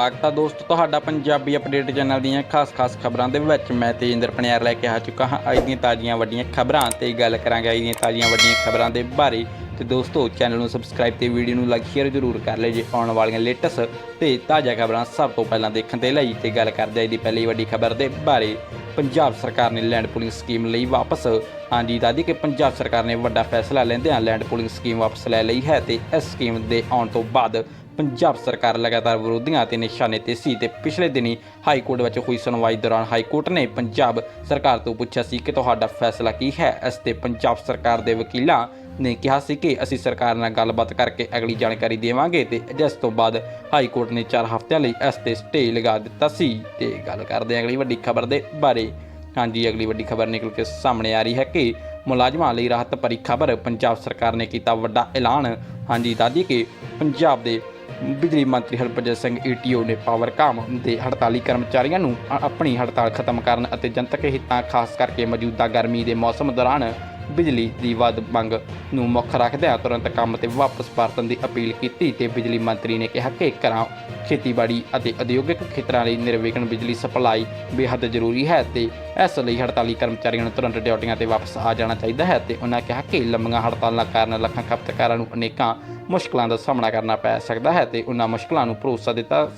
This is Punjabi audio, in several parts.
ਆਗਤਾ ਦੋਸਤੋ, ਤੁਹਾਡਾ ਪੰਜਾਬੀ ਅਪਡੇਟ ਚੈਨਲ ਦੀਆਂ ਖਾਸ-ਖਾਸ ਖਬਰਾਂ ਦੇ ਵਿੱਚ ਮੈਂ ਤੇਜਿੰਦਰ ਪਨਿਆਰ ਲੈ ਕੇ ਆ ਚੁੱਕਾ ਹਾਂ। ਅੱਜ ਦੀਆਂ ਤਾਜ਼ੀਆਂ ਵੱਡੀਆਂ ਖਬਰਾਂ ਤੇ ਗੱਲ ਕਰਾਂਗੇ। ਅੱਜ ਦੀਆਂ ਤਾਜ਼ੀਆਂ ਵੱਡੀਆਂ ਖਬਰਾਂ ਦੇ ਬਾਰੇ ਤੇ ਦੋਸਤੋ, ਚੈਨਲ ਨੂੰ ਸਬਸਕ੍ਰਾਈਬ ਤੇ ਵੀਡੀਓ ਨੂੰ ਲਾਈਕ ਸ਼ੇਅਰ ਜ਼ਰੂਰ ਕਰ ਲਿਓ ਜੇ ਆਉਣ ਵਾਲੀਆਂ ਲੇਟੈਸਟ ਤੇ ਤਾਜ਼ਾ ਖਬਰਾਂ ਸਭ ਤੋਂ ਪਹਿਲਾਂ ਦੇਖਣ ਦੇ ਲਈ ਤੇ ਗੱਲ ਕਰਦੇ ਹਾਂ ਅੱਜ ਦੀ ਪਹਿਲੀ ਵੱਡੀ ਖਬਰ ਦੇ ਬਾਰੇ। ਪੰਜਾਬ ਸਰਕਾਰ ਨੇ ਲੈਂਡ ਪੂਲਿੰਗ ਸਕੀਮ ਲਈ ਵਾਪਸ। ਹਾਂਜੀ ਦਾਦੀ ਕਿ ਪੰਜਾਬ ਸਰਕਾਰ ਨੇ ਵੱਡਾ ਫੈਸਲਾ ਲੈਂਦਿਆਂ ਲੈਂਡ ਪੂਲਿੰਗ ਸਕੀਮ ਵਾਪਸ ਲੈ ਲਈ ਹੈ ਤੇ ਇਸ ਸਕੀਮ ਦੇ ਆਉਣ ਤੋਂ ਬਾਅਦ ਪੰਜਾਬ ਸਰਕਾਰ ਲਗਾਤਾਰ ਵਿਰੋਧੀਆਂ ਅਤੇ ਨਿਸ਼ਾਨੇ ਤੇ ਸੀ ਤੇ ਪਿਛਲੇ ਦਿਨੀ ਹਾਈ ਕੋਰਟ ਵਿੱਚ ਹੋਈ ਸੁਣਵਾਈ ਦੌਰਾਨ ਹਾਈ ਕੋਰਟ ਨੇ ਪੰਜਾਬ ਸਰਕਾਰ ਤੋਂ ਪੁੱਛਿਆ ਸੀ ਕਿ ਤੁਹਾਡਾ ਫੈਸਲਾ ਕੀ ਹੈ। ਇਸ ਤੇ ਪੰਜਾਬ ਸਰਕਾਰ ਦੇ ਵਕੀਲਾਂ ਨੇ ਕਿਹਾ ਸੀ ਕਿ ਅਸੀਂ ਸਰਕਾਰ ਨਾਲ ਗੱਲਬਾਤ ਕਰਕੇ ਅਗਲੀ ਜਾਣਕਾਰੀ ਦੇਵਾਂਗੇ ਤੇ ਜਿਸ ਤੋਂ ਬਾਅਦ ਹਾਈ ਕੋਰਟ ਨੇ 4 ਹਫ਼ਤਿਆਂ ਲਈ ਇਸ ਤੇ ਸਟੇ ਲਗਾ ਦਿੱਤਾ ਸੀ। ਤੇ ਗੱਲ ਕਰਦੇ ਹਾਂ ਅਗਲੀ ਵੱਡੀ ਖਬਰ ਦੇ ਬਾਰੇ। ਹਾਂਜੀ, ਅਗਲੀ ਵੱਡੀ ਖਬਰ ਨਿਕਲ ਕੇ ਸਾਹਮਣੇ ਆ ਰਹੀ ਹੈ ਕਿ ਮੁਲਾਜ਼ਮਾਂ ਲਈ ਰਾਹਤ ਭਰੀ ਖਬਰ ਪੰਜਾਬ ਸਰਕਾਰ ਨੇ ਕੀਤਾ ਵੱਡਾ ਐਲਾਨ। ਹਾਂਜੀ ਦਾਦੀ ਕਿ ਪੰਜਾਬ ਦੇ ਬਿਜਲੀ ਮੰਤਰੀ ਹਰਭਜਨ ਸਿੰਘ ਈਟੀਓ ਨੇ ਪਾਵਰਕਾਮ ਦੇ ਹੜਤਾਲੀ ਕਰਮਚਾਰੀਆਂ ਨੂੰ ਆਪਣੀ ਹੜਤਾਲ ਖਤਮ ਕਰਨ ਅਤੇ ਜਨਤਕ ਹਿੱਤਾਂ ਖਾਸ ਕਰਕੇ ਮੌਜੂਦਾ ਗਰਮੀ ਦੇ ਮੌਸਮ ਦੌਰਾਨ ਬਿਜਲੀ ਦੀ ਵੱਧ ਮੰਗ ਨੂੰ ਮੁੱਖ ਰੱਖਦਿਆਂ ਤੁਰੰਤ ਕੰਮ ਤੇ ਵਾਪਸ ਪਰਤਣ ਦੀ ਅਪੀਲ ਕੀਤੀ ਤੇ ਬਿਜਲੀ ਮੰਤਰੀ ਨੇ ਕਿਹਾ ਕਿ ਘਰਾਂ, ਖੇਤੀਬਾੜੀ ਅਤੇ ਉਦਯੋਗਿਕ ਖੇਤਰਾਂ ਲਈ ਨਿਰਵਿਘਨ ਬਿਜਲੀ ਸਪਲਾਈ ਬੇਹੱਦ ਜ਼ਰੂਰੀ ਹੈ ਤੇ ਇਸ ਲਈ ਹੜਤਾਲੀ ਕਰਮਚਾਰੀਆਂ ਨੂੰ ਤੁਰੰਤ ਡਿਊਟੀਆਂ ਤੇ ਵਾਪਸ ਆ ਜਾਣਾ ਚਾਹੀਦਾ ਹੈ ਤੇ ਉਹਨਾਂ ਕਿਹਾ ਕਿ ਲੰਮੀਆਂ ਹੜਤਾਲਾਂ ਕਾਰਨ ਲੱਖਾਂ ਖਪਤਕਾਰਾਂ ਨੂੰ ਅਨੇਕਾਂ ਮੁਸ਼ਕਲਾਂ ਦਾ ਸਾਹਮਣਾ ਕਰਨਾ ਪੈ ਸਕਦਾ ਹੈ ਤੇ ਉਹਨਾਂ ਮੁਸ਼ਕਲਾਂ ਨੂੰ ਭਰੋਸਾ ਦਿੱਤਾ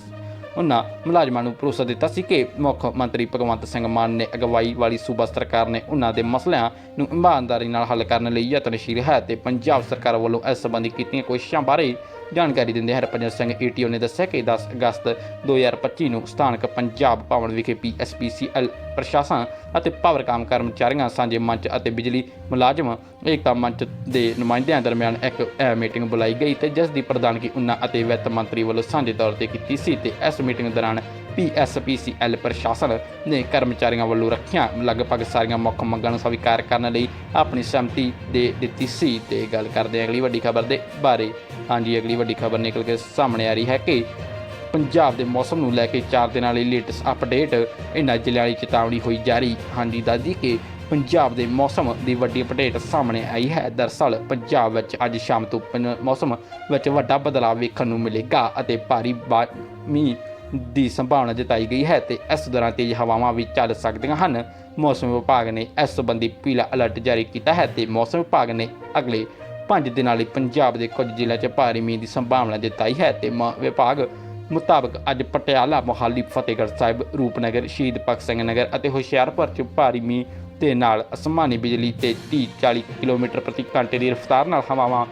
ਉਹਨਾਂ ਮੁਲਾਜ਼ਮਾਂ ਨੂੰ ਭਰੋਸਾ ਦਿੱਤਾ ਸੀ ਕਿ ਮੁੱਖ ਮੰਤਰੀ ਭਗਵੰਤ ਸਿੰਘ ਮਾਨ ਨੇ ਅਗਵਾਈ ਵਾਲੀ ਸੂਬਾ ਸਰਕਾਰ ਨੇ ਉਹਨਾਂ ਦੇ ਮਸਲਿਆਂ ਨੂੰ ਇਮਾਨਦਾਰੀ ਨਾਲ ਹੱਲ ਕਰਨ ਲਈ ਯਤਨਸ਼ੀਲ ਹੈ ਤੇ ਪੰਜਾਬ ਸਰਕਾਰ ਵੱਲੋਂ ਇਸ ਸੰਬੰਧੀ ਕੀਤੀਆਂ ਕੋਸ਼ਿਸ਼ਾਂ ਬਾਰੇ ਜਾਣਕਾਰੀ ਦਿੰਦੇ ਹਰਭਜਨ ਸਿੰਘ ਏਟੀਓ ਨੇ ਦੱਸਿਆ ਕਿ 10 ਅਗਸਤ 2025 ਨੂੰ ਸਥਾਨਕ ਪੰਜਾਬ ਭਵਨ ਵਿਖੇ ਪੀਐਸਪੀਸੀਐਲ ਪ੍ਰਸ਼ਾਸਨ ਅਤੇ ਪਾਵਰਕਾਮ ਕਰਮਚਾਰੀਆਂ ਸਾਂਝੇ ਮੰਚ ਅਤੇ ਬਿਜਲੀ ਮੁਲਾਜ਼ਮ ਏਕਤਾ ਮੰਚ ਦੇ ਨੁਮਾਇੰਦਿਆਂ ਦਰਮਿਆਨ ਇੱਕ ਇਹ ਮੀਟਿੰਗ ਬੁਲਾਈ ਗਈ ਤੇ ਜਿਸ ਦੀ ਪ੍ਰਧਾਨਗੀ ਉਨ੍ਹਾਂ ਅਤੇ ਵਿੱਤ ਮੰਤਰੀ ਵੱਲੋਂ ਸਾਂਝੇ ਤੌਰ ਤੇ ਕੀਤੀ ਸੀ ਤੇ ਇਸ ਮੀਟਿੰਗ ਦੌਰਾਨ ਪੀਐਸਪੀਸੀਐਲ ਪ੍ਰਸ਼ਾਸਨ ਨੇ ਕਰਮਚਾਰੀਆਂ ਵੱਲੋਂ ਰੱਖੀਆਂ ਲਗਭਗ ਸਾਰੀਆਂ ਮੁੱਖ ਮੰਗਾਂ ਨੂੰ ਸਵੀਕਾਰ ਕਰਨ ਲਈ ਆਪਣੀ ਸਹਿਮਤੀ ਦੇ ਦਿੱਤੀ ਸੀ ਤੇ ਗੱਲ ਕਰਦੇ ਹਾਂ ਅਗਲੀ ਵੱਡੀ ਖਬਰ ਦੇ ਬਾਰੇ। ਹਾਂਜੀ, ਅਗਲੀ ਵੱਡੀ ਖਬਰ ਨਿਕਲ ਕੇ ਸਾਹਮਣੇ ਆ ਰਹੀ ਹੈ ਕਿ ਪੰਜਾਬ ਦੇ ਮੌਸਮ ਨੂੰ ਲੈ ਕੇ 4 ਦਿਨਾਂ ਲਈ ਲੇਟੈਸਟ ਅਪਡੇਟ। ਇਹਨਾਂ ਜ਼ਿਲ੍ਹਿਆਂ ਲਈ ਚੇਤਾਵਨੀ ਹੋਈ ਜਾਰੀ। ਹਾਂਜੀ, ਦਾਦੀ, ਕਿ ਪੰਜਾਬ ਦੇ ਮੌਸਮ ਦੀ ਵੱਡੀ ਅਪਡੇਟ ਸਾਹਮਣੇ ਆਈ ਹੈ। ਦਰਅਸਲ ਪੰਜਾਬ ਵਿੱਚ ਅੱਜ ਸ਼ਾਮ ਤੋਂ ਪੰ- ਮੌਸਮ ਵਿੱਚ ਵੱਡਾ ਬਦਲਾਅ ਵੇਖਣ ਨੂੰ ਮਿਲੇਗਾ ਅਤੇ ਭਾਰੀ ਬਾ- ਮੀਂਹ ਦੀ ਸੰਭਾਵਨਾ ਜਤਾਈ ਗਈ ਹੈ ਤੇ ਇਸ ਦੌਰਾਨ ਤੇਜ਼ ਹਵਾਵਾਂ ਵੀ ਚੱਲ ਸਕਦੀਆਂ ਹਨ। ਮੌਸਮ ਵਿਭਾਗ ਨੇ ਇਸ ਸੰਬੰਧੀ ਪੀਲਾ ਅਲਰਟ ਜਾਰੀ ਕੀਤਾ ਹੈ ਤੇ ਮੌਸਮ ਵਿਭਾਗ ਨੇ ਅਗਲੇ 5 ਦਿਨਾਂ ਲਈ ਪੰਜਾਬ ਦੇ ਕੁਝ ਜ਼ਿਲ੍ਹਿਆਂ 'ਚ ਭਾਰੀ ਮੀਂਹ ਦੀ ਸੰਭਾਵਨਾ ਜਤਾਈ ਹੈ ਤੇ ਮ- ਵਿਭਾਗ ਮੁਤਾਬਕ ਅੱਜ ਪਟਿਆਲਾ, ਮੋਹਾਲੀ, ਫਤਿਹਗੜ੍ਹ ਸਾਹਿਬ, ਰੂਪਨਗਰ, ਸ਼ਹੀਦ ਭਗਤ ਸਿੰਘ ਨਗਰ ਅਤੇ ਹੁਸ਼ਿਆਰਪੁਰ 'ਚ ਭਾਰੀ ਮੀਂਹ ਦੇ ਨਾਲ ਅਸਮਾਨੀ ਬਿਜਲੀ ਤੇ 30 40 ਕਿਲੋਮੀਟਰ ਪ੍ਰਤੀ ਘੰਟੇ ਦੀ ਰਫ਼ਤਾਰ ਨਾਲ ਹਵਾਵਾਂ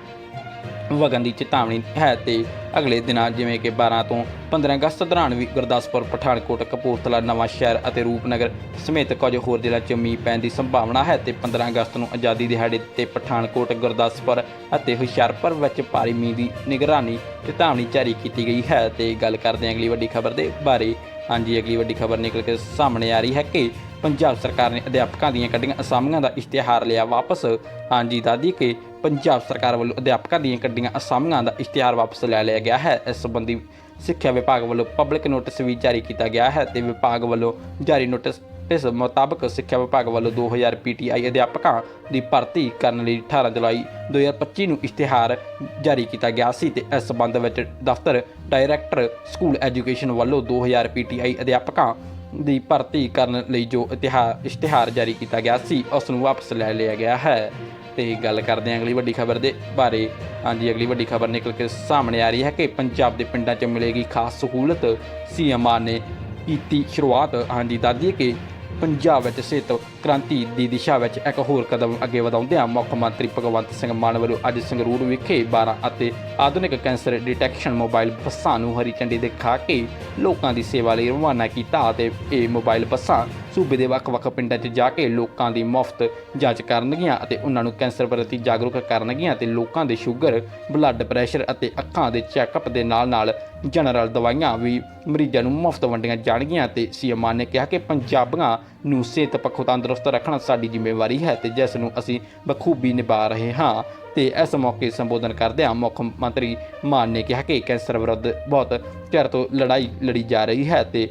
ਵਗਣ ਦੀ ਚੇਤਾਵਨੀ ਹੈ ਤੇ ਅਗਲੇ ਦਿਨਾਂ ਜਿਵੇਂ ਕਿ 12 ਤੋਂ 15 ਅਗਸਤ ਦੌਰਾਨ ਵੀ ਗੁਰਦਾਸਪੁਰ, ਪਠਾਨਕੋਟ, ਕਪੂਰਥਲਾ, ਨਵਾਂ ਸ਼ਹਿਰ ਅਤੇ ਰੂਪਨਗਰ ਸਮੇਤ ਕੁਝ ਹੋਰ ਜ਼ਿਲ੍ਹਿਆਂ 'ਚ ਮੀਂਹ ਪੈਣ ਦੀ ਸੰਭਾਵਨਾ ਹੈ ਤੇ 15 ਅਗਸਤ ਨੂੰ ਆਜ਼ਾਦੀ ਦਿਹਾੜੇ ਤੇ ਪਠਾਨਕੋਟ, ਗੁਰਦਾਸਪੁਰ ਅਤੇ ਹੁਸ਼ਿਆਰਪੁਰ ਵਿੱਚ ਭਾਰੀ ਮੀਂਹ ਦੀ ਨਿਗਰਾਨੀ, ਚੇਤਾਵਨੀ ਜਾਰੀ ਕੀਤੀ ਗਈ ਹੈ ਤੇ ਗੱਲ ਕਰਦੇ ਹਾਂ ਅਗਲੀ ਵੱਡੀ ਖਬਰ ਦੇ ਬਾਰੇ। ਹਾਂਜੀ, ਅਗਲੀ ਵੱਡੀ ਖਬਰ ਨਿਕਲ ਕੇ ਸਾਹਮਣੇ ਆ ਰਹੀ ਹੈ ਕਿ ਪੰਜਾਬ ਸਰਕਾਰ ਨੇ ਅਧਿਆਪਕਾਂ ਦੀਆਂ ਕੱਢੀਆਂ ਅਸਾਮੀਆਂ ਦਾ ਇਸ਼ਤਿਹਾਰ ਲਿਆ ਵਾਪਸ। ਹਾਂਜੀ, ਦਾਦੀ ਕਿ ਪੰਜਾਬ ਸਰਕਾਰ ਵੱਲੋਂ ਅਧਿਆਪਕਾਂ ਦੀਆਂ ਕੱਢੀਆਂ ਅਸਾਮੀਆਂ ਦਾ ਇਸ਼ਤਿਹਾਰ ਵਾਪਸ ਲੈ ਲਿਆ ਗਿਆ ਹੈ। ਇਸ ਸੰਬੰਧੀ ਸਿੱਖਿਆ ਵਿਭਾਗ ਵੱਲੋਂ ਪਬਲਿਕ ਨੋਟਿਸ ਵੀ ਜਾਰੀ ਕੀਤਾ ਗਿਆ ਹੈ ਤੇ ਵਿਭਾਗ ਵੱਲੋਂ ਜਾਰੀ ਨੋਟਿਸ ਇਸ ਮੁਤਾਬਕ ਸਿੱਖਿਆ ਵਿਭਾਗ ਵੱਲੋਂ 2000 ਪੀਟੀਆਈ ਅਧਿਆਪਕਾਂ ਦੀ ਭਰਤੀ ਕਰਨ ਲਈ 18 ਜੁਲਾਈ 2025 ਨੂੰ ਇਸ਼ਤਿਹਾਰ ਜਾਰੀ ਕੀਤਾ ਗਿਆ ਸੀ ਤੇ ਇਸ ਸੰਬੰਧ ਵਿੱਚ ਦਫ਼ਤਰ ਡਾਇਰੈਕਟਰ ਸਕੂਲ ਐਜੂਕੇਸ਼ਨ ਵੱਲੋਂ 2000 ਪੀਟੀਆਈ ਅਧਿਆਪਕਾਂ ਦੀ ਭਰਤੀ ਕਰਨ ਲਈ ਜੋ ਇਤਿਹਾਰ, ਇਸ਼ਤਿਹਾਰ ਜਾਰੀ ਕੀਤਾ ਗਿਆ ਸੀ ਉਸ ਨੂੰ ਵਾਪਸ ਲੈ ਲਿਆ ਗਿਆ ਹੈ। ਤੇ ਗੱਲ ਕਰਦੇ ਹਾਂ ਅਗਲੀ ਵੱਡੀ ਖਬਰ ਦੇ ਬਾਰੇ। ਹਾਂਜੀ, ਅਗਲੀ ਵੱਡੀ ਖਬਰ ਨਿਕਲ ਕੇ ਸਾਹਮਣੇ ਆ ਰਹੀ ਹੈ ਕਿ ਪੰਜਾਬ ਦੇ ਪਿੰਡਾਂ 'ਚ ਮਿਲੇਗੀ ਖਾਸ ਸਹੂਲਤ। ਸੀਐਮਆਰ ਨੇ ਕੀਤੀ ਸ਼ੁਰੂਆਤ। ਹਾਂਜੀ ਦਾਦੀ ਕਿ ਪੰਜਾਬ ਵਿੱਚ ਸਿਹਤ ਕ੍ਰਾਂਤੀ ਦੀ ਦਿਸ਼ਾ ਵਿੱਚ ਇੱਕ ਹੋਰ ਕਦਮ ਅੱਗੇ ਵਧਾਉਂਦਿਆਂ ਮੁੱਖ ਮੰਤਰੀ ਭਗਵੰਤ ਸਿੰਘ ਮਾਨ ਵੱਲੋਂ ਅੱਜ ਸੰਗਰੂਰ ਵਿਖੇ 12 ਅਤੇ ਆਧੁਨਿਕ ਕੈਂਸਰ ਡਿਟੈਕਸ਼ਨ ਮੋਬਾਈਲ ਬੱਸਾਂ ਨੂੰ ਹਰੀ ਝੰਡੀ ਦਿਖਾ ਕੇ ਲੋਕਾਂ ਦੀ ਸੇਵਾ ਲਈ ਰਵਾਨਾ ਕੀਤਾ ਅਤੇ ਇਹ ਮੋਬਾਈਲ ਬੱਸਾਂ ਸੂਬੇ ਦੇ ਵੱਖ-ਵੱਖ ਪਿੰਡਾਂ 'ਚ ਜਾ ਕੇ ਲੋਕਾਂ ਦੀ ਮੁਫਤ ਜਾਂਚ ਕਰਨਗੀਆਂ ਅਤੇ ਉਹਨਾਂ ਨੂੰ ਕੈਂਸਰ ਪ੍ਰਤੀ ਜਾਗਰੂਕ ਕਰਨਗੀਆਂ ਤੇ ਲੋਕਾਂ ਦੇ ਸ਼ੂਗਰ ਬਲੱਡ ਪ੍ਰੈਸ਼ਰ ਅਤੇ ਅੱਖਾਂ ਦੇ ਚੈੱਕਅਪ ਦੇ ਨਾਲ-ਨਾਲ ਜਨਰਲ ਦਵਾਈਆਂ ਵੀ ਮਰੀਜ਼ਾਂ ਨੂੰ ਮੁਫਤ ਵੰਡੀਆਂ ਜਾਣਗੀਆਂ ਤੇ ਸੀਐਮ ਨੇ ਕਿਹਾ ਕਿ ਪੰਜਾਬੀਆਂ ਨੂੰ ਸਿਹਤ ਪੱਖੋਂ ਤੰਦਰੁਸਤ ਰੱਖਣਾ ਸਾਡੀ ਜ਼ਿੰਮੇਵਾਰੀ ਹੈ ਤੇ ਜਿਸ ਨੂੰ ਅਸੀਂ ਬਖੂਬੀ ਨਿਭਾ ਰਹੇ ਹਾਂ ਤੇ ਇਸ ਮੌਕੇ ਸੰਬੋਧਨ ਕਰਦਿਆਂ ਮੁੱਖ ਮੰਤਰੀ ਮਾਨ ਨੇ ਕਿਹਾ ਕਿ ਕੈਂਸਰ ਵਿਰੁੱਧ ਬਹੁਤ ਚਿਰ ਤੋਂ ਲੜਾਈ ਲੜੀ ਜਾ ਰਹੀ ਹੈ ਤੇ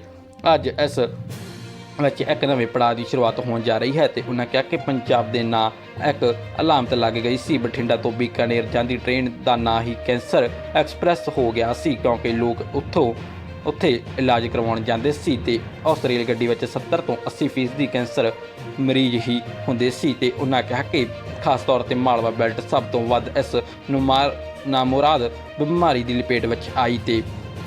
ਅੱਜ ਇਸ ਵਿੱਚ ਇੱਕ ਨਵੇਂ ਪੜਾਅ ਦੀ ਸ਼ੁਰੂਆਤ ਹੋਣ ਜਾ ਰਹੀ ਹੈ ਤੇ ਉਹਨਾਂ ਕਿਹਾ ਕਿ ਪੰਜਾਬ ਦੇ ਨਾਂ ਇੱਕ ਅਲਾਮਤ ਲੱਗ ਗਈ ਸੀ। ਬਠਿੰਡਾ ਤੋਂ ਬੀਕਾਨੇਰ ਜਾਂਦੀ ਟ੍ਰੇਨ ਦਾ ਨਾਂ ਹੀ ਕੈਂਸਰ ਐਕਸਪ੍ਰੈਸ ਹੋ ਗਿਆ ਸੀ ਕਿਉਂਕਿ ਲੋਕ ਉੱਥੋਂ ਉੱਥੇ ਇਲਾਜ ਕਰਵਾਉਣ ਜਾਂਦੇ ਸੀ ਤੇ ਉਸ ਰੇਲ ਗੱਡੀ ਵਿੱਚ 70 ਤੋਂ 80% ਫੀਸਦੀ ਕੈਂਸਰ ਮਰੀਜ਼ ਹੀ ਹੁੰਦੇ ਸੀ ਤੇ ਉਹਨਾਂ ਕਿਹਾ ਕਿ ਖਾਸ ਤੌਰ ਤੇ ਮਾਲਵਾ ਬੈਲਟ ਸਭ ਤੋਂ ਵੱਧ ਇਸ ਨੂੰ ਨਾਮੁਰਾਦ ਬਿਮਾਰੀ ਦੀ ਲਪੇਟ ਵਿੱਚ ਆਈ ਤੇ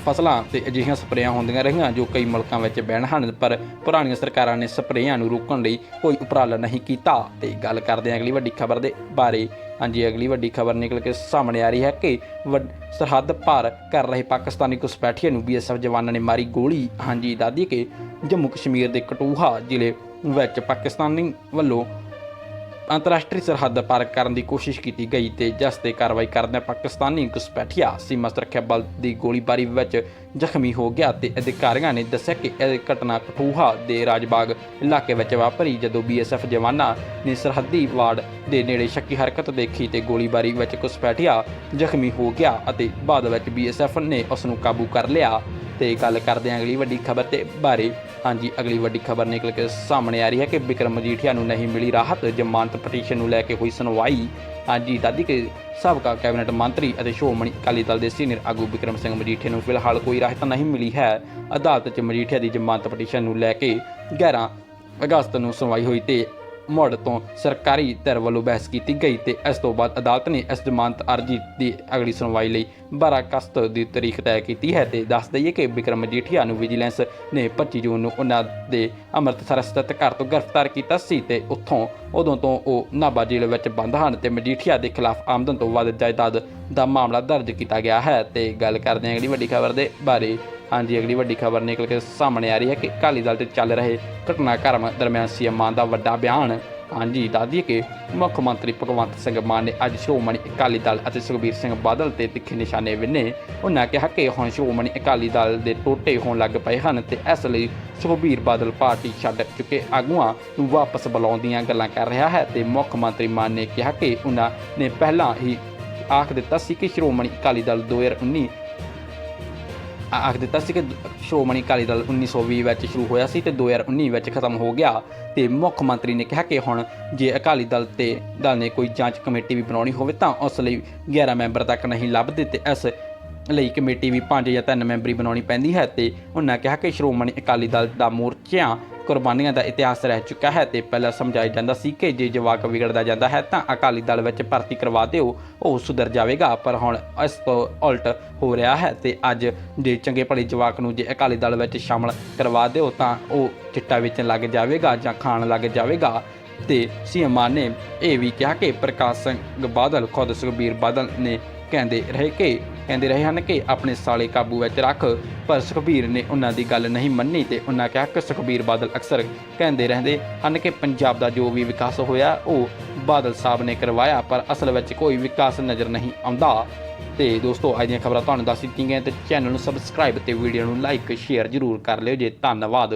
ਫਸਲਾਂ ਤੇ ਅਜਿਹੀਆਂ ਸਪਰੇਆਂ ਹੁੰਦੀਆਂ ਰਹੀਆਂ ਜੋ ਕਈ ਮੁਲਕਾਂ ਵਿੱਚ ਬੈਨ ਹਨ, ਪਰ ਪੁਰਾਣੀਆਂ ਸਰਕਾਰਾਂ ਨੇ ਸਪਰੇਆਂ ਨੂੰ ਰੋਕਣ ਲਈ ਕੋਈ ਉਪਰਾਲਾ ਨਹੀਂ ਕੀਤਾ। ਤੇ ਗੱਲ ਕਰਦੇ ਹਾਂ ਅਗਲੀ ਵੱਡੀ ਖਬਰ ਦੇ ਬਾਰੇ। ਹਾਂਜੀ, ਅਗਲੀ ਵੱਡੀ ਖਬਰ ਨਿਕਲ ਕੇ ਸਾਹਮਣੇ ਆ ਰਹੀ ਹੈ ਕਿ ਵੱਡ- ਸਰਹੱਦ ਪਾਰ ਕਰ ਰਹੇ ਪਾਕਿਸਤਾਨੀ ਘੁਸਪੈਠੀਏ ਨੂੰ ਬੀਐਸਐਫ ਜਵਾਨਾਂ ਨੇ ਮਾਰੀ ਗੋਲੀ। ਹਾਂਜੀ ਦਾਦੀ ਕਿ ਜੰਮੂ ਕਸ਼ਮੀਰ ਦੇ ਕਟੂਹਾ ਜ਼ਿਲ੍ਹੇ ਵਿੱਚ ਪਾਕਿਸਤਾਨੀ ਵੱਲੋਂ ਅੰਤਰਰਾਸ਼ਟਰੀ ਸਰਹੱਦ ਪਾਰ ਕਰਨ ਦੀ ਕੋਸ਼ਿਸ਼ ਕੀਤੀ ਗਈ ਤੇ ਜਿਸ ਤੇ ਕਾਰਵਾਈ ਕਰਦਿਆਂ ਪਾਕਿਸਤਾਨੀ ਘੁਸਪੈਠੀਆ ਸੀਮਾ ਸੁਰੱਖਿਆ ਬਲ ਦੀ ਗੋਲੀਬਾਰੀ ਵਿੱਚ ਜ਼ਖਮੀ ਹੋ ਗਿਆ ਤੇ ਅਧਿਕਾਰੀਆਂ ਨੇ ਦੱਸਿਆ ਕਿ ਇਹ ਘਟਨਾ ਕਠੂਹਾ ਦੇ ਰਾਜਬਾਗ ਇਲਾਕੇ ਵਿੱਚ ਵਾਪਰੀ, ਜਦੋਂ ਬੀਐਸਐਫ ਜਵਾਨਾਂ ਨੇ ਸਰਹੱਦੀ ਵਾਰਡ ਦੇ ਨੇੜੇ ਸ਼ੱਕੀ ਹਰਕਤ ਦੇਖੀ ਤੇ ਗੋਲੀਬਾਰੀ ਵਿੱਚ ਘੁਸਪੈਠੀਆ ਜ਼ਖਮੀ ਹੋ ਗਿਆ ਅਤੇ ਬਾਅਦ ਵਿੱਚ ਬੀਐਸਐਫ ਨੇ ਉਸ ਨੂੰ ਕਾਬੂ ਕਰ ਲਿਆ। ਤੇ ਗੱਲ ਕਰਦੇ ਹਾਂ ਅਗਲੀ ਵੱਡੀ ਖਬਰ ਤੇ ਬਾਰੇ। ਹਾਂਜੀ, ਅਗਲੀ ਵੱਡੀ ਖਬਰ ਨਿਕਲ ਕੇ ਸਾਹਮਣੇ ਆ ਰਹੀ ਹੈ ਕਿ ਵਿਕਰਮ ਮਜੀਠੀਆ ਨੂੰ ਨਹੀਂ ਮਿਲੀ ਰਾਹਤ। ਜ਼ਮਾਨਤ ਪਟੀਸ਼ਨ ਨੂੰ ਲੈ ਕੇ ਹੋਈ ਸੁਣਵਾਈ। ਹਾਂਜੀ, ਦਾਦੀ ਕੇ ਸਾਬਕਾ ਕੈਬਨਿਟ ਮੰਤਰੀ ਅਤੇ ਸ਼੍ਰੋਮਣੀ ਅਕਾਲੀ ਦਲ ਦੇ ਸੀਨੀਅਰ ਆਗੂ ਵਿਕਰਮ ਸਿੰਘ ਮਜੀਠੀਆ ਨੂੰ ਫਿਲਹਾਲ ਕੋਈ ਰਾਹਤ ਨਹੀਂ ਮਿਲੀ ਹੈ। ਅਦਾਲਤ 'ਚ ਮਜੀਠੀਆ ਦੀ ਜ਼ਮਾਨਤ ਪਟੀਸ਼ਨ ਨੂੰ ਲੈ ਕੇ 11 ਅਗਸਤ ਨੂੰ ਸੁਣਵਾਈ ਹੋਈ ਤੇ ਮੁੜ ਤੋਂ ਸਰਕਾਰੀ ਧਿਰ ਵੱਲੋਂ ਬਹਿਸ ਕੀਤੀ ਗਈ ਤੇ ਇਸ ਤੋਂ ਬਾਅਦ ਅਦਾਲਤ ਨੇ ਇਸ ਜ਼ਮਾਨਤ ਅਰਜ਼ੀ ਦੀ ਅਗਲੀ ਸੁਣਵਾਈ ਲਈ 12 ਅਗਸਤ ਦੀ ਤਾਰੀਖ ਤੈਅ ਕੀਤੀ ਹੈ ਤੇ ਦੱਸ ਦਈਏ ਕਿ ਵਿਕਰਮ ਮਜੀਠੀਆ ਨੂੰ ਵਿਜੀਲੈਂਸ ਨੇ 25 ਜੂਨ ਨੂੰ ਉਹਨਾਂ ਦੇ ਅੰਮ੍ਰਿਤਸਰ ਸਥਿਤ ਘਰ ਤੋਂ ਗ੍ਰਿਫਤਾਰ ਕੀਤਾ ਸੀ ਤੇ ਉੱਥੋਂ ਉਦੋਂ ਤੋਂ ਉਹ ਨਾਭਾ ਜੇਲ੍ਹ ਵਿੱਚ ਬੰਦ ਹਨ ਤੇ ਮਜੀਠੀਆ ਦੇ ਖਿਲਾਫ ਆਮਦਨ ਤੋਂ ਵੱਧ ਜਾਇਦਾਦ ਦਾ ਮਾਮਲਾ ਦਰਜ ਕੀਤਾ ਗਿਆ ਹੈ ਤੇ ਗੱਲ ਕਰਦੇ ਹਾਂ ਅਗਲੀ ਵੱਡੀ ਖਬਰ ਦੇ ਬਾਰੇ ਹਾਂਜੀ, ਅਗਲੀ ਵੱਡੀ ਖਬਰ ਨਿਕਲ ਕੇ ਸਾਹਮਣੇ ਆ ਰਹੀ ਹੈ ਕਿ ਅਕਾਲੀ ਦਲ ਤੇ ਚੱਲ ਰਹੇ ਘਟਨਾਕ੍ਰਮ ਦਰਮਿਆਨ ਸੀਐਮ ਮਾਨ ਦਾ ਵੱਡਾ ਬਿਆਨ। ਹਾਂਜੀ ਦੱਸਦੀਏ ਕਿ ਮੁੱਖ ਮੰਤਰੀ ਭਗਵੰਤ ਸਿੰਘ ਮਾਨ ਨੇ ਅੱਜ ਸ਼੍ਰੋਮਣੀ ਅਕਾਲੀ ਦਲ ਅਤੇ ਸੁਖਬੀਰ ਸਿੰਘ ਬਾਦਲ ਤੇ ਤਿੱਖੇ ਨਿਸ਼ਾਨੇ ਵਿੰਨੇ। ਉਹਨਾਂ ਕਿਹਾ ਕਿ ਹੁਣ ਸ਼੍ਰੋਮਣੀ ਅਕਾਲੀ ਦਲ ਦੇ ਟੋਟੇ ਹੋਣ ਲੱਗ ਪਏ ਹਨ ਤੇ ਇਸ ਲਈ ਸੁਖਬੀਰ ਬਾਦਲ ਪਾਰਟੀ ਛੱਡ ਚੁੱਕੇ ਆਗੂਆਂ ਨੂੰ ਵਾਪਸ ਬੁਲਾਉਣ ਦੀਆਂ ਗੱਲਾਂ ਕਰ ਰਿਹਾ ਹੈ ਤੇ ਮੁੱਖ ਮੰਤਰੀ ਮਾਨ ਨੇ ਕਿਹਾ ਕਿ ਉਹਨਾਂ ਨੇ ਪਹਿਲਾਂ ਹੀ ਆਖ ਦਿੱਤਾ ਸੀ ਕਿ ਸ਼੍ਰੋਮਣੀ ਅਕਾਲੀ ਦਲ 2019 ਆ- ਆਖ ਦਿੱਤਾ ਸੀ ਕਿ ਸ਼੍ਰੋਮਣੀ ਅਕਾਲੀ ਦਲ 1920 ਵਿੱਚ ਸ਼ੁਰੂ ਹੋਇਆ ਸੀ ਤੇ 2019 ਵਿੱਚ ਖਤਮ ਹੋ ਗਿਆ ਤੇ ਮੁੱਖ ਮੰਤਰੀ ਨੇ ਕਿਹਾ ਕਿ ਹੁਣ ਜੇ ਅਕਾਲੀ ਦਲ ਤੇ ਦਲ ਨੇ ਕੋਈ ਜਾਂਚ ਕਮੇਟੀ ਵੀ ਬਣਾਉਣੀ ਹੋਵੇ ਤਾਂ ਉਸ ਲਈ 11 ਮੈਂਬਰ ਤੱਕ ਨਹੀਂ ਲੱਭਦੇ ਤੇ ਇਸ ਲਈ ਕਮੇਟੀ ਵੀ 5 ਜਾਂ 3 ਮੈਂਬਰੀ ਬਣਾਉਣੀ ਪੈਂਦੀ ਹੈ ਤੇ ਉਹਨਾਂ ਕਿਹਾ ਕਿ ਸ਼੍ਰੋਮਣੀ ਅਕਾਲੀ ਦਲ ਦਾ ਮੋਰਚਿਆਂ ਕੁਰਬਾਨੀਆਂ ਦਾ ਇਤਿਹਾਸ ਰਹਿ ਚੁੱਕਾ ਹੈ ਤੇ ਪਹਿਲਾਂ ਸਮਝਾਇਆ ਜਾਂਦਾ ਸੀ ਕਿ ਜੇ ਜਵਾਕ ਵਿਗੜਦਾ ਜਾਂਦਾ ਹੈ ਤਾਂ ਅਕਾਲੀ ਦਲ ਵਿੱਚ ਭਰਤੀ ਕਰਵਾ ਦਿਓ, ਉਹ ਸੁਧਰ ਜਾਵੇਗਾ, ਪਰ ਹੁਣ ਇਸ ਤੋਂ ਉਲਟ ਹੋ ਰਿਹਾ ਹੈ ਤੇ ਅੱਜ ਜੇ ਚੰਗੇ ਭਲੇ ਜਵਾਕ ਨੂੰ ਜੇ ਅਕਾਲੀ ਦਲ ਵਿੱਚ ਸ਼ਾਮਲ ਕਰਵਾ ਦਿਓ ਤਾਂ ਉਹ ਚਿੱਟਾ ਵੇਚਣ ਲੱਗ ਜਾਵੇਗਾ ਜਾਂ ਖਾਣ ਲੱਗ ਜਾਵੇਗਾ। ਤੇ ਸੀਐਮ ਮਾਨ ਨੇ ਇਹ ਵੀ ਕਿਹਾ ਕਿ ਪ੍ਰਕਾਸ਼ ਸਿੰਘ ਬਾਦਲ, ਖੁਦ ਸੁਖਬੀਰ ਬਾਦਲ ਨੇ ਕਹਿੰਦੇ ਰਹੇ ਕਿ ਕਹਿੰਦੇ ਰਹੇ ਹਨ ਕਿ ਆਪਣੇ ਸਾਲੇ ਕਾਬੂ ਵਿੱਚ ਰੱਖ। ਪਰ ਸੁਖਬੀਰ ਨੇ ਉਹਨਾਂ ਦੀ ਗੱਲ ਨਹੀਂ ਮੰਨੀ ਤੇ ਉਹਨਾਂ ਕਿਹਾ ਕਿ ਸੁਖਬੀਰ ਬਾਦਲ ਅਕਸਰ ਕਹਿੰਦੇ ਰਹਿੰਦੇ ਹਨ ਕਿ ਪੰਜਾਬ ਦਾ ਜੋ ਵੀ ਵਿਕਾਸ ਹੋਇਆ, ਉਹ ਬਾਦਲ ਸਾਹਿਬ ਨੇ ਕਰਵਾਇਆ, ਪਰ ਅਸਲ ਵਿੱਚ ਕੋਈ ਵਿਕਾਸ ਨਜ਼ਰ ਨਹੀਂ ਆਉਂਦਾ। ਤੇ ਦੋਸਤੋ, ਅੱਜ ਦੀਆਂ ਖਬਰਾਂ ਤੁਹਾਨੂੰ ਦੱਸ ਦਿੱਤੀਆਂ ਗਈਆਂ ਤੇ ਚੈਨਲ ਨੂੰ ਸਬਸਕ੍ਰਾਈਬ ਤੇ ਵੀਡੀਓ ਨੂੰ ਲਾਈਕ ਸ਼ੇਅਰ ਜ਼ਰੂਰ ਕਰ ਲਿਓ। ਜੇ, ਧੰਨਵਾਦ।